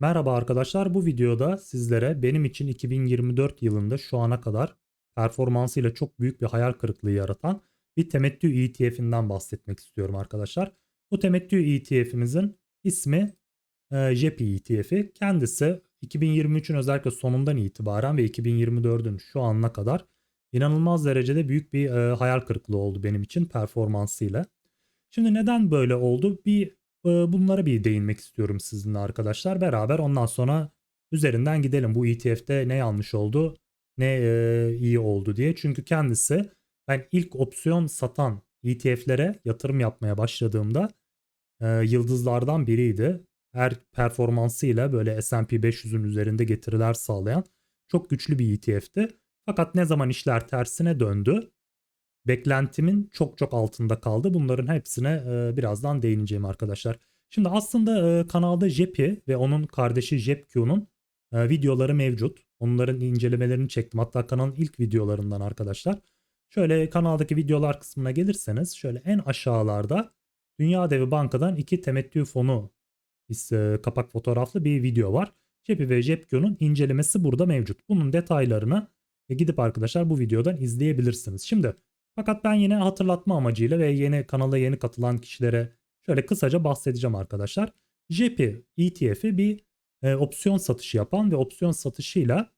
Merhaba arkadaşlar bu videoda sizlere benim için 2024 yılında şu ana kadar performansıyla çok büyük bir hayal kırıklığı yaratan bir temettü ETF'inden bahsetmek istiyorum arkadaşlar. Bu temettü ETF'imizin ismi e, JEPI ETF'i. Kendisi 2023'ün özellikle sonundan itibaren ve 2024'ün şu anına kadar inanılmaz derecede büyük bir e, hayal kırıklığı oldu benim için performansıyla. Şimdi neden böyle oldu? Bir bunlara bir değinmek istiyorum sizinle arkadaşlar. Beraber ondan sonra üzerinden gidelim. Bu ETF'de ne yanlış oldu, ne iyi oldu diye. Çünkü kendisi ben ilk opsiyon satan ETF'lere yatırım yapmaya başladığımda yıldızlardan biriydi. Her performansıyla böyle S&P 500'ün üzerinde getiriler sağlayan çok güçlü bir ETF'ti. Fakat ne zaman işler tersine döndü beklentimin çok çok altında kaldı. Bunların hepsine e, birazdan değineceğim arkadaşlar. Şimdi aslında e, kanalda Jepi ve onun kardeşi JepQ'nun e, videoları mevcut. Onların incelemelerini çektim. Hatta kanalın ilk videolarından arkadaşlar. Şöyle kanaldaki videolar kısmına gelirseniz şöyle en aşağılarda Dünya Devi Banka'dan iki temettü fonu e, kapak fotoğraflı bir video var. Jepi ve JepQ'nun incelemesi burada mevcut. Bunun detaylarını e, gidip arkadaşlar bu videodan izleyebilirsiniz. Şimdi fakat ben yine hatırlatma amacıyla ve yeni kanala yeni katılan kişilere şöyle kısaca bahsedeceğim arkadaşlar. JEPI ETF'i bir e, opsiyon satışı yapan ve opsiyon satışıyla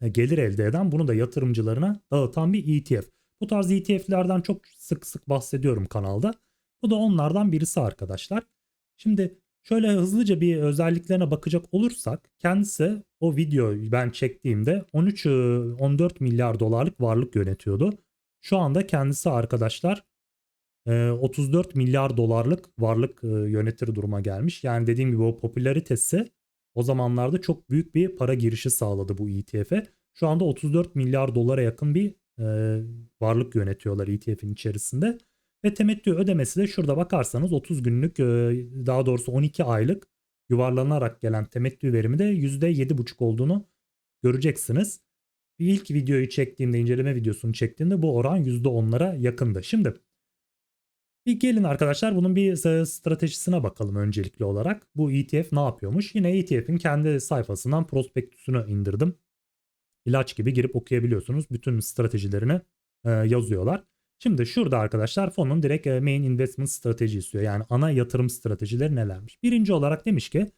e, gelir elde eden bunu da yatırımcılarına dağıtan bir ETF. Bu tarz ETF'lerden çok sık sık bahsediyorum kanalda. Bu da onlardan birisi arkadaşlar. Şimdi şöyle hızlıca bir özelliklerine bakacak olursak kendisi o videoyu ben çektiğimde 13-14 milyar dolarlık varlık yönetiyordu. Şu anda kendisi arkadaşlar 34 milyar dolarlık varlık yönetir duruma gelmiş. Yani dediğim gibi o popülaritesi o zamanlarda çok büyük bir para girişi sağladı bu ETF'e. Şu anda 34 milyar dolara yakın bir varlık yönetiyorlar ETF'in içerisinde. Ve temettü ödemesi de şurada bakarsanız 30 günlük daha doğrusu 12 aylık yuvarlanarak gelen temettü verimi de %7,5 olduğunu göreceksiniz ilk videoyu çektiğimde, inceleme videosunu çektiğimde bu oran %10'lara yakındı. Şimdi bir gelin arkadaşlar bunun bir stratejisine bakalım öncelikli olarak. Bu ETF ne yapıyormuş? Yine ETF'in kendi sayfasından prospektüsünü indirdim. İlaç gibi girip okuyabiliyorsunuz. Bütün stratejilerini e, yazıyorlar. Şimdi şurada arkadaşlar fonun direkt e, main investment strateji istiyor. Yani ana yatırım stratejileri nelermiş? Birinci olarak demiş ki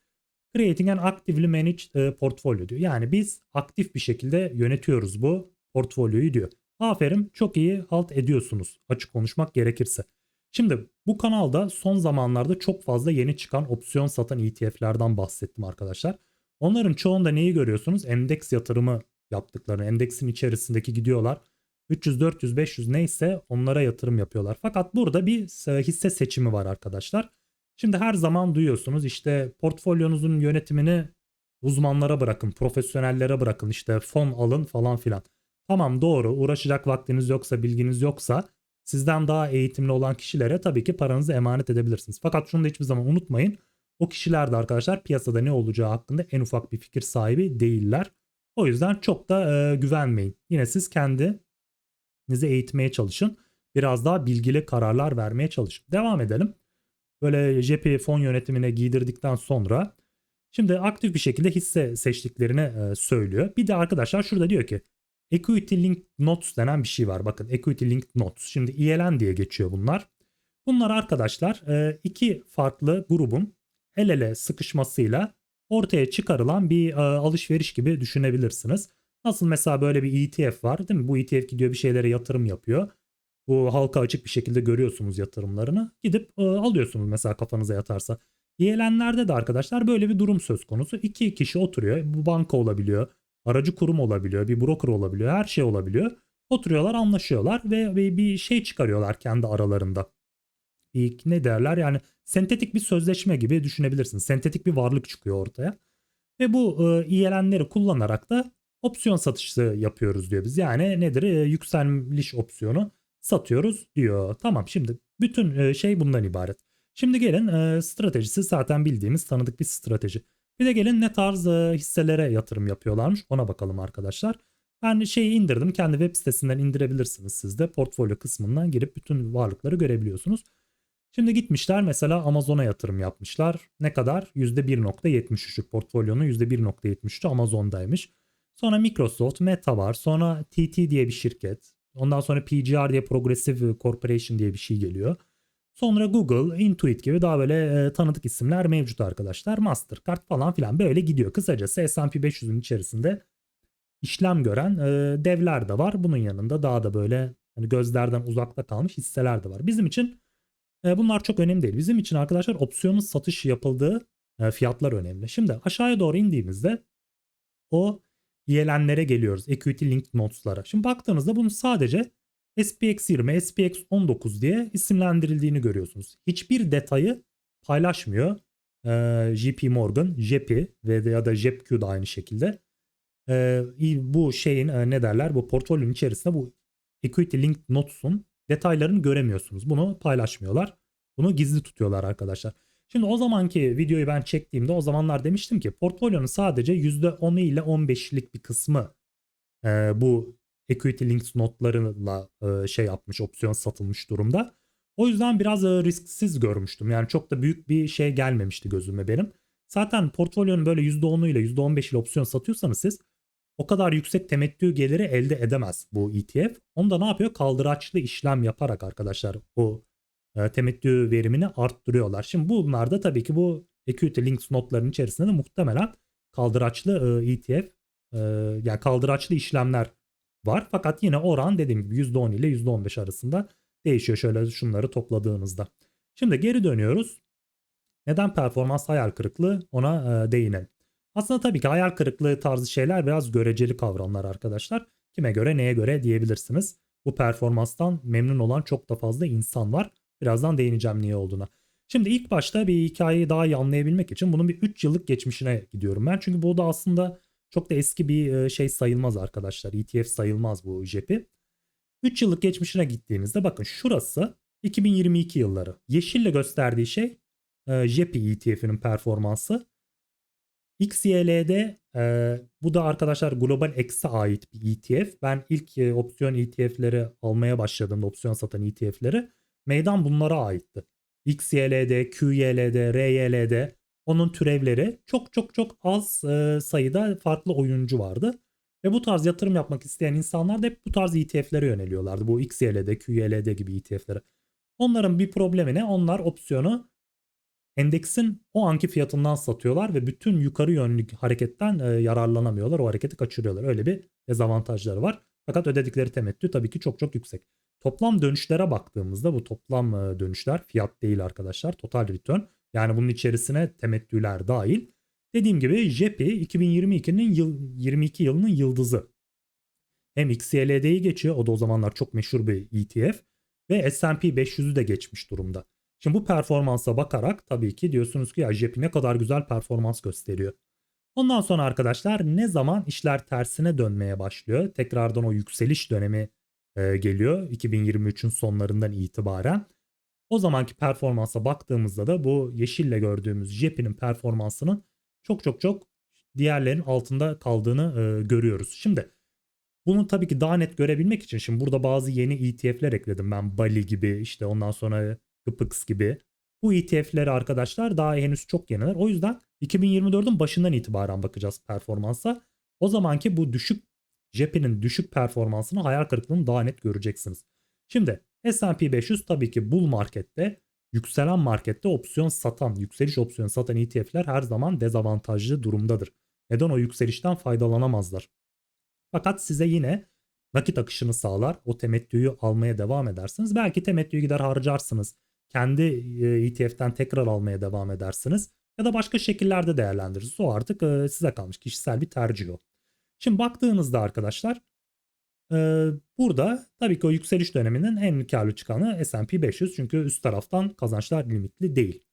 Creating an actively managed e, portfolio diyor. Yani biz aktif bir şekilde yönetiyoruz bu portfolyoyu diyor. Aferin çok iyi halt ediyorsunuz açık konuşmak gerekirse. Şimdi bu kanalda son zamanlarda çok fazla yeni çıkan opsiyon satan ETF'lerden bahsettim arkadaşlar. Onların çoğunda neyi görüyorsunuz? Endeks yatırımı yaptıklarını, endeksin içerisindeki gidiyorlar. 300, 400, 500 neyse onlara yatırım yapıyorlar. Fakat burada bir hisse seçimi var arkadaşlar. Şimdi her zaman duyuyorsunuz işte portfolyonuzun yönetimini uzmanlara bırakın, profesyonellere bırakın, işte fon alın falan filan. Tamam doğru uğraşacak vaktiniz yoksa, bilginiz yoksa sizden daha eğitimli olan kişilere tabii ki paranızı emanet edebilirsiniz. Fakat şunu da hiçbir zaman unutmayın. O kişiler de arkadaşlar piyasada ne olacağı hakkında en ufak bir fikir sahibi değiller. O yüzden çok da e, güvenmeyin. Yine siz kendinizi eğitmeye çalışın. Biraz daha bilgili kararlar vermeye çalışın. Devam edelim böyle JP fon yönetimine giydirdikten sonra şimdi aktif bir şekilde hisse seçtiklerini e, söylüyor. Bir de arkadaşlar şurada diyor ki Equity Linked Notes denen bir şey var. Bakın Equity Linked Notes. Şimdi ELN diye geçiyor bunlar. Bunlar arkadaşlar e, iki farklı grubun el ele sıkışmasıyla ortaya çıkarılan bir e, alışveriş gibi düşünebilirsiniz. Nasıl mesela böyle bir ETF var değil mi? Bu ETF gidiyor bir şeylere yatırım yapıyor. Bu halka açık bir şekilde görüyorsunuz yatırımlarını. Gidip e, alıyorsunuz mesela kafanıza yatarsa. Yeğlenlerde de arkadaşlar böyle bir durum söz konusu. İki kişi oturuyor. Bu banka olabiliyor. Aracı kurum olabiliyor. Bir broker olabiliyor. Her şey olabiliyor. Oturuyorlar anlaşıyorlar ve bir şey çıkarıyorlar kendi aralarında. Bir, ne derler yani sentetik bir sözleşme gibi düşünebilirsiniz. Sentetik bir varlık çıkıyor ortaya. Ve bu e, kullanarak da opsiyon satışı yapıyoruz diyor biz. Yani nedir? E, yükseliş opsiyonu satıyoruz diyor. Tamam şimdi bütün e, şey bundan ibaret. Şimdi gelin e, stratejisi zaten bildiğimiz tanıdık bir strateji. Bir de gelin ne tarz e, hisselere yatırım yapıyorlarmış ona bakalım arkadaşlar. Ben şeyi indirdim. Kendi web sitesinden indirebilirsiniz siz de. Portfolyo kısmından girip bütün varlıkları görebiliyorsunuz. Şimdi gitmişler mesela Amazon'a yatırım yapmışlar. Ne kadar? %1.73'lük portfolyonun %1.73'ü Amazon'daymış. Sonra Microsoft, Meta var. Sonra TT diye bir şirket. Ondan sonra PGR diye Progressive Corporation diye bir şey geliyor. Sonra Google, Intuit gibi daha böyle e, tanıdık isimler mevcut arkadaşlar. Mastercard falan filan böyle gidiyor. Kısacası S&P 500'ün içerisinde işlem gören e, devler de var. Bunun yanında daha da böyle hani gözlerden uzakta kalmış hisseler de var. Bizim için e, bunlar çok önemli değil. Bizim için arkadaşlar opsiyonun satış yapıldığı e, fiyatlar önemli. Şimdi aşağıya doğru indiğimizde o yelenlere geliyoruz. Equity Linked Notes'lara. Şimdi baktığınızda bunun sadece SPX 20, SPX 19 diye isimlendirildiğini görüyorsunuz. Hiçbir detayı paylaşmıyor. Ee, JP Morgan, JP ve ya da JEPQ da aynı şekilde. Ee, bu şeyin e, ne derler bu portföyün içerisinde bu Equity Linked Notes'un detaylarını göremiyorsunuz. Bunu paylaşmıyorlar. Bunu gizli tutuyorlar arkadaşlar. Şimdi o zamanki videoyu ben çektiğimde o zamanlar demiştim ki portfolyonun sadece %10'u ile 15'lik bir kısmı e, bu equity links notlarıyla e, şey yapmış opsiyon satılmış durumda. O yüzden biraz e, risksiz görmüştüm. Yani çok da büyük bir şey gelmemişti gözüme benim. Zaten portfolyonun böyle %10'u ile %15 ile opsiyon satıyorsanız siz o kadar yüksek temettü geliri elde edemez bu ETF. Onu da ne yapıyor? Kaldıraçlı işlem yaparak arkadaşlar o temettü verimini arttırıyorlar. Şimdi bunlar da tabii ki bu Equity Links notların içerisinde de muhtemelen kaldıraçlı e, ETF e, yani kaldıraçlı işlemler var. Fakat yine oran dediğim gibi %10 ile %15 arasında değişiyor şöyle şunları topladığınızda. Şimdi geri dönüyoruz. Neden performans hayal kırıklığı ona e, değinelim. Aslında tabii ki hayal kırıklığı tarzı şeyler biraz göreceli kavramlar arkadaşlar. Kime göre neye göre diyebilirsiniz. Bu performanstan memnun olan çok da fazla insan var. Birazdan değineceğim niye olduğuna. Şimdi ilk başta bir hikayeyi daha iyi anlayabilmek için bunun bir 3 yıllık geçmişine gidiyorum ben. Çünkü bu da aslında çok da eski bir şey sayılmaz arkadaşlar. ETF sayılmaz bu JEP'i. 3 yıllık geçmişine gittiğinizde bakın şurası 2022 yılları. Yeşille gösterdiği şey JEPI ETF'inin performansı. XYL'de e, bu da arkadaşlar Global X'e ait bir ETF. Ben ilk e, opsiyon ETF'leri almaya başladığımda opsiyon satan ETF'leri meydan bunlara aitti. XYL'de, QYL'de, RYL'de onun türevleri çok çok çok az e, sayıda farklı oyuncu vardı. Ve bu tarz yatırım yapmak isteyen insanlar da hep bu tarz ETF'lere yöneliyorlardı. Bu XYL'de, QYL'de gibi ETF'lere. Onların bir problemi ne? Onlar opsiyonu endeksin o anki fiyatından satıyorlar ve bütün yukarı yönlü hareketten e, yararlanamıyorlar. O hareketi kaçırıyorlar. Öyle bir dezavantajları var. Fakat ödedikleri temettü tabii ki çok çok yüksek. Toplam dönüşlere baktığımızda bu toplam dönüşler fiyat değil arkadaşlar. Total return. Yani bunun içerisine temettüler dahil. Dediğim gibi JEPI 2022'nin yıl, 22 yılının yıldızı. Hem XLD'yi geçiyor. O da o zamanlar çok meşhur bir ETF. Ve S&P 500'ü de geçmiş durumda. Şimdi bu performansa bakarak tabii ki diyorsunuz ki ya JEPI ne kadar güzel performans gösteriyor. Ondan sonra arkadaşlar ne zaman işler tersine dönmeye başlıyor? Tekrardan o yükseliş dönemi e, geliyor 2023'ün sonlarından itibaren. O zamanki performansa baktığımızda da bu yeşille gördüğümüz JEP'inin performansının çok çok çok diğerlerin altında kaldığını e, görüyoruz. Şimdi bunu tabii ki daha net görebilmek için şimdi burada bazı yeni ETF'ler ekledim ben Bali gibi işte ondan sonra Gpx gibi. Bu ETF'leri arkadaşlar daha henüz çok yeniler. O yüzden 2024'ün başından itibaren bakacağız performansa. O zamanki bu düşük JEP'inin düşük performansını hayal kırıklığını daha net göreceksiniz. Şimdi S&P 500 tabii ki bull markette, yükselen markette opsiyon satan, yükseliş opsiyonu satan ETF'ler her zaman dezavantajlı durumdadır. Neden o yükselişten faydalanamazlar? Fakat size yine nakit akışını sağlar. O temettüyü almaya devam edersiniz. Belki temettüyü gider harcarsınız. Kendi ETF'den tekrar almaya devam edersiniz. Ya da başka şekillerde değerlendirirsiniz. O artık size kalmış. Kişisel bir tercih o. Şimdi baktığınızda arkadaşlar burada tabii ki o yükseliş döneminin en karlı çıkanı S&P 500 çünkü üst taraftan kazançlar limitli değil.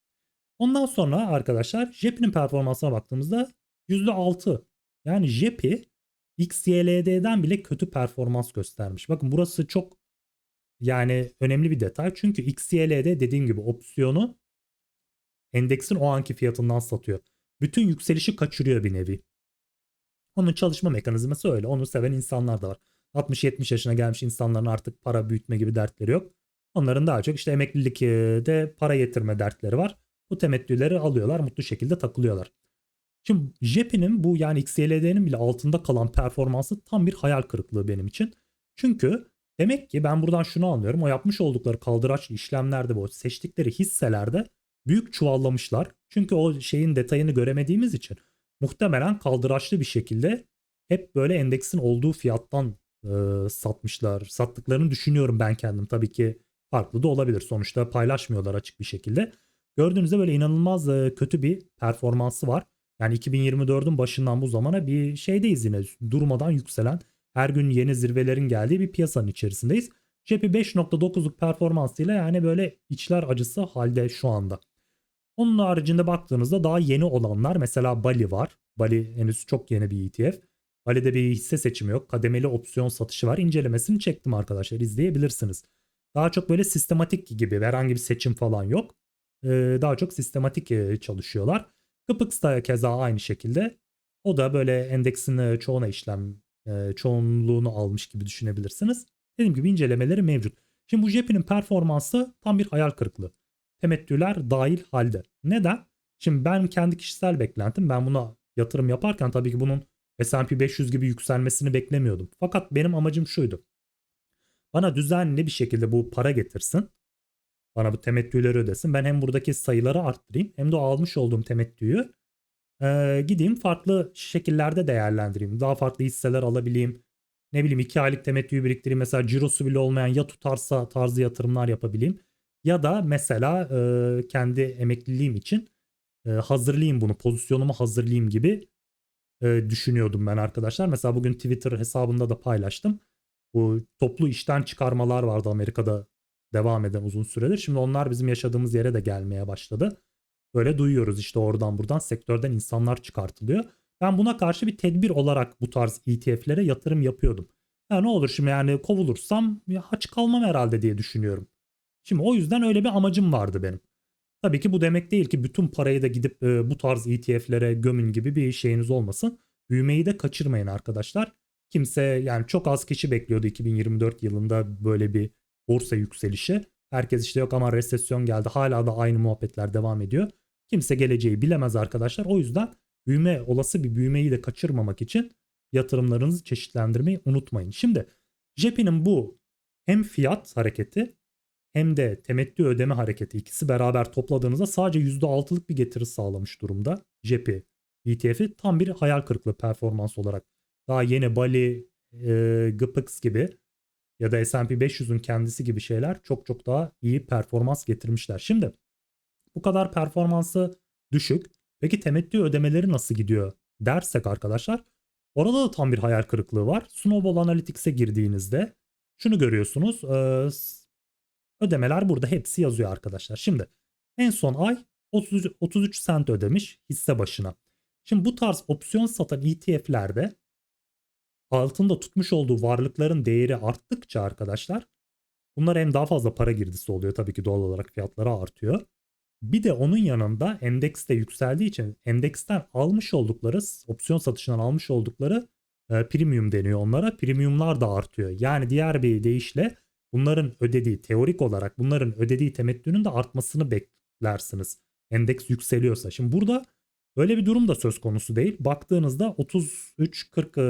Ondan sonra arkadaşlar JEP'in performansına baktığımızda %6 yani JEP'i XYLD'den bile kötü performans göstermiş. Bakın burası çok yani önemli bir detay. Çünkü XYLD dediğim gibi opsiyonu endeksin o anki fiyatından satıyor. Bütün yükselişi kaçırıyor bir nevi. Onun çalışma mekanizması öyle. Onu seven insanlar da var. 60-70 yaşına gelmiş insanların artık para büyütme gibi dertleri yok. Onların daha çok işte emeklilikte para yetirme dertleri var. Bu temettüleri alıyorlar mutlu şekilde takılıyorlar. Şimdi JEP'inin bu yani XLD'nin bile altında kalan performansı tam bir hayal kırıklığı benim için. Çünkü demek ki ben buradan şunu anlıyorum. O yapmış oldukları kaldıraçlı işlemlerde bu seçtikleri hisselerde büyük çuvallamışlar. Çünkü o şeyin detayını göremediğimiz için muhtemelen kaldıraçlı bir şekilde hep böyle endeksin olduğu fiyattan e, satmışlar. Sattıklarını düşünüyorum ben kendim. Tabii ki farklı da olabilir. Sonuçta paylaşmıyorlar açık bir şekilde. Gördüğünüzde böyle inanılmaz e, kötü bir performansı var. Yani 2024'ün başından bu zamana bir şeydeyiz yine durmadan yükselen her gün yeni zirvelerin geldiği bir piyasanın içerisindeyiz. JP 5.9'luk performansıyla yani böyle içler acısı halde şu anda. Onun haricinde baktığınızda daha yeni olanlar mesela Bali var. Bali henüz çok yeni bir ETF. Bali'de bir hisse seçimi yok. Kademeli opsiyon satışı var. İncelemesini çektim arkadaşlar izleyebilirsiniz. Daha çok böyle sistematik gibi herhangi bir seçim falan yok. Ee, daha çok sistematik e, çalışıyorlar. Kıpıks da keza aynı şekilde. O da böyle endeksin e, çoğuna işlem e, çoğunluğunu almış gibi düşünebilirsiniz. Dediğim gibi incelemeleri mevcut. Şimdi bu JEP'in performansı tam bir hayal kırıklığı. Temettüler dahil halde. Neden? Şimdi ben kendi kişisel beklentim ben buna yatırım yaparken tabii ki bunun S&P 500 gibi yükselmesini beklemiyordum. Fakat benim amacım şuydu. Bana düzenli bir şekilde bu para getirsin. Bana bu temettüleri ödesin. Ben hem buradaki sayıları arttırayım hem de almış olduğum temettüyü e, gideyim farklı şekillerde değerlendireyim. Daha farklı hisseler alabileyim. Ne bileyim 2 aylık temettüyü biriktireyim. Mesela cirosu bile olmayan ya tutarsa tarzı yatırımlar yapabileyim. Ya da mesela e, kendi emekliliğim için e, hazırlayayım bunu pozisyonumu hazırlayayım gibi e, düşünüyordum ben arkadaşlar. Mesela bugün Twitter hesabında da paylaştım. Bu toplu işten çıkarmalar vardı Amerika'da devam eden uzun süredir. Şimdi onlar bizim yaşadığımız yere de gelmeye başladı. Böyle duyuyoruz işte oradan buradan sektörden insanlar çıkartılıyor. Ben buna karşı bir tedbir olarak bu tarz ETF'lere yatırım yapıyordum. Ya ne olur şimdi yani kovulursam ya haç kalmam herhalde diye düşünüyorum. Şimdi o yüzden öyle bir amacım vardı benim. Tabii ki bu demek değil ki bütün parayı da gidip e, bu tarz ETF'lere gömün gibi bir şeyiniz olmasın. Büyümeyi de kaçırmayın arkadaşlar. Kimse yani çok az kişi bekliyordu 2024 yılında böyle bir borsa yükselişi. Herkes işte yok ama resesyon geldi hala da aynı muhabbetler devam ediyor. Kimse geleceği bilemez arkadaşlar. O yüzden büyüme olası bir büyümeyi de kaçırmamak için yatırımlarınızı çeşitlendirmeyi unutmayın. Şimdi JEP'nin bu hem fiyat hareketi hem de temettü ödeme hareketi ikisi beraber topladığınızda sadece %6'lık bir getiri sağlamış durumda. JEP'i ETF'i tam bir hayal kırıklığı performans olarak. Daha yeni Bali, e, GPX gibi ya da S&P 500'ün kendisi gibi şeyler çok çok daha iyi performans getirmişler. Şimdi bu kadar performansı düşük. Peki temettü ödemeleri nasıl gidiyor dersek arkadaşlar orada da tam bir hayal kırıklığı var. Snowball Analytics'e girdiğinizde şunu görüyorsunuz. Ödemeler burada hepsi yazıyor arkadaşlar. Şimdi en son ay 30, 33 cent ödemiş hisse başına. Şimdi bu tarz opsiyon satan ETF'lerde altında tutmuş olduğu varlıkların değeri arttıkça arkadaşlar bunlar hem daha fazla para girdisi oluyor tabii ki doğal olarak fiyatları artıyor. Bir de onun yanında endeks de yükseldiği için endeksten almış oldukları opsiyon satışından almış oldukları e, premium deniyor onlara. Premiumlar da artıyor. Yani diğer bir deyişle bunların ödediği teorik olarak bunların ödediği temettünün de artmasını beklersiniz. Endeks yükseliyorsa. Şimdi burada öyle bir durum da söz konusu değil. Baktığınızda 33 40 e,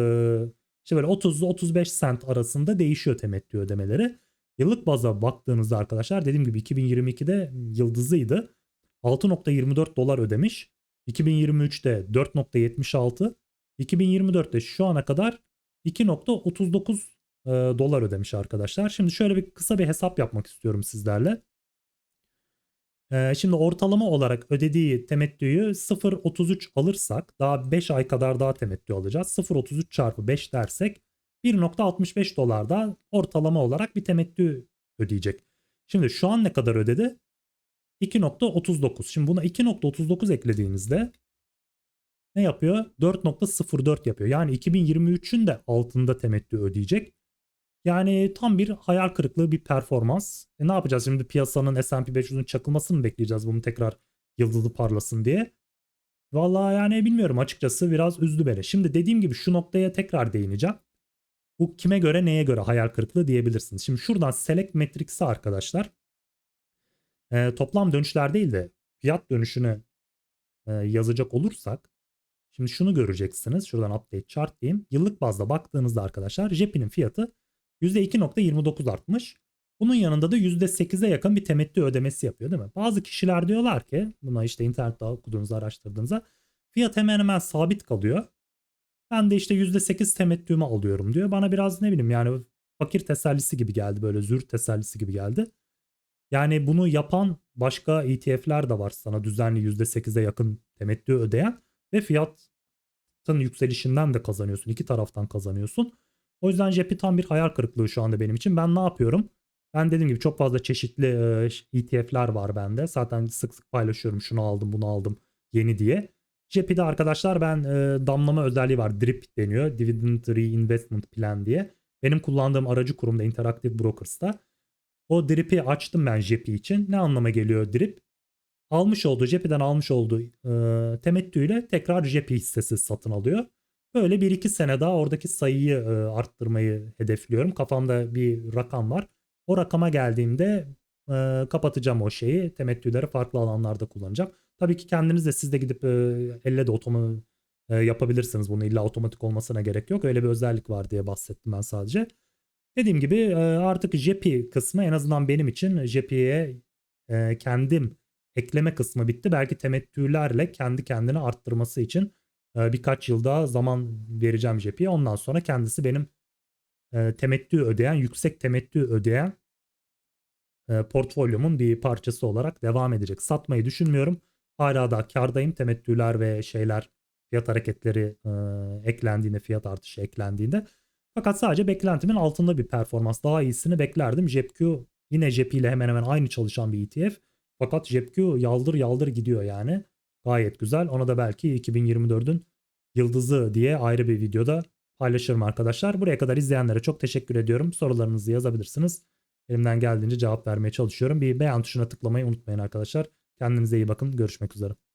işte böyle 30 35 sent arasında değişiyor temettü ödemeleri. Yıllık baza baktığınızda arkadaşlar dediğim gibi 2022'de yıldızıydı. 6.24 dolar ödemiş. 2023'te 4.76, 2024'te şu ana kadar 2.39 e, dolar ödemiş arkadaşlar. Şimdi şöyle bir kısa bir hesap yapmak istiyorum sizlerle. E, şimdi ortalama olarak ödediği temettüyü 0.33 alırsak daha 5 ay kadar daha temettü alacağız. 0.33 çarpı 5 dersek 1.65 dolarda ortalama olarak bir temettü ödeyecek. Şimdi şu an ne kadar ödedi? 2.39. Şimdi buna 2.39 eklediğinizde ne yapıyor? 4.04 yapıyor. Yani 2023'ün de altında temettü ödeyecek. Yani tam bir hayal kırıklığı bir performans. E ne yapacağız şimdi piyasanın S&P 500'ün çakılmasını mı bekleyeceğiz bunu tekrar yıldızı parlasın diye? Vallahi yani bilmiyorum açıkçası biraz üzdü beni. Şimdi dediğim gibi şu noktaya tekrar değineceğim. Bu kime göre neye göre hayal kırıklığı diyebilirsiniz. Şimdi şuradan Select Metrics'e arkadaşlar e, toplam dönüşler değil de fiyat dönüşünü e, yazacak olursak şimdi şunu göreceksiniz. Şuradan update chart diyeyim. Yıllık bazda baktığınızda arkadaşlar JEP'inin fiyatı %2.29 artmış. Bunun yanında da %8'e yakın bir temettü ödemesi yapıyor değil mi? Bazı kişiler diyorlar ki buna işte internette okuduğunuzda araştırdığınızda fiyat hemen hemen sabit kalıyor. Ben de işte %8 temettümü alıyorum diyor. Bana biraz ne bileyim yani fakir tesellisi gibi geldi böyle zürt tesellisi gibi geldi. Yani bunu yapan başka ETF'ler de var sana düzenli %8'e yakın temettü ödeyen ve fiyatın yükselişinden de kazanıyorsun. İki taraftan kazanıyorsun. O yüzden JEP'i tam bir hayal kırıklığı şu anda benim için. Ben ne yapıyorum? Ben dediğim gibi çok fazla çeşitli e, ETF'ler var bende. Zaten sık sık paylaşıyorum şunu aldım bunu aldım yeni diye. JEP'de arkadaşlar ben e, damlama özelliği var. DRIP deniyor. Dividend Reinvestment Plan diye. Benim kullandığım aracı kurumda Interactive Brokers'ta. O DRIP'i açtım ben JEP'i için. Ne anlama geliyor DRIP? Almış olduğu JEP'den almış olduğu e, temettüyle tekrar JEP hissesi satın alıyor. Böyle 1-2 sene daha oradaki sayıyı e, arttırmayı hedefliyorum. Kafamda bir rakam var. O rakama geldiğimde e, kapatacağım o şeyi. Temettüleri farklı alanlarda kullanacağım. Tabii ki kendiniz de siz de gidip e, elle de otomu e, yapabilirsiniz bunu. İlla otomatik olmasına gerek yok. Öyle bir özellik var diye bahsettim ben sadece. Dediğim gibi e, artık JEPI kısmı en azından benim için JEPI'ye e, kendim ekleme kısmı bitti. Belki temettülerle kendi kendini arttırması için birkaç yıl daha zaman vereceğim JEPI'ye. Ondan sonra kendisi benim temettü ödeyen, yüksek temettü ödeyen portfolyomun bir parçası olarak devam edecek. Satmayı düşünmüyorum. Hala da kardayım. Temettüler ve şeyler fiyat hareketleri eklendiğinde, fiyat artışı eklendiğinde. Fakat sadece beklentimin altında bir performans. Daha iyisini beklerdim. JEPQ yine JEP ile hemen hemen aynı çalışan bir ETF. Fakat JEPQ yaldır yaldır gidiyor yani. Gayet güzel. Ona da belki 2024'ün yıldızı diye ayrı bir videoda paylaşırım arkadaşlar. Buraya kadar izleyenlere çok teşekkür ediyorum. Sorularınızı yazabilirsiniz. Elimden geldiğince cevap vermeye çalışıyorum. Bir beğen tuşuna tıklamayı unutmayın arkadaşlar. Kendinize iyi bakın. Görüşmek üzere.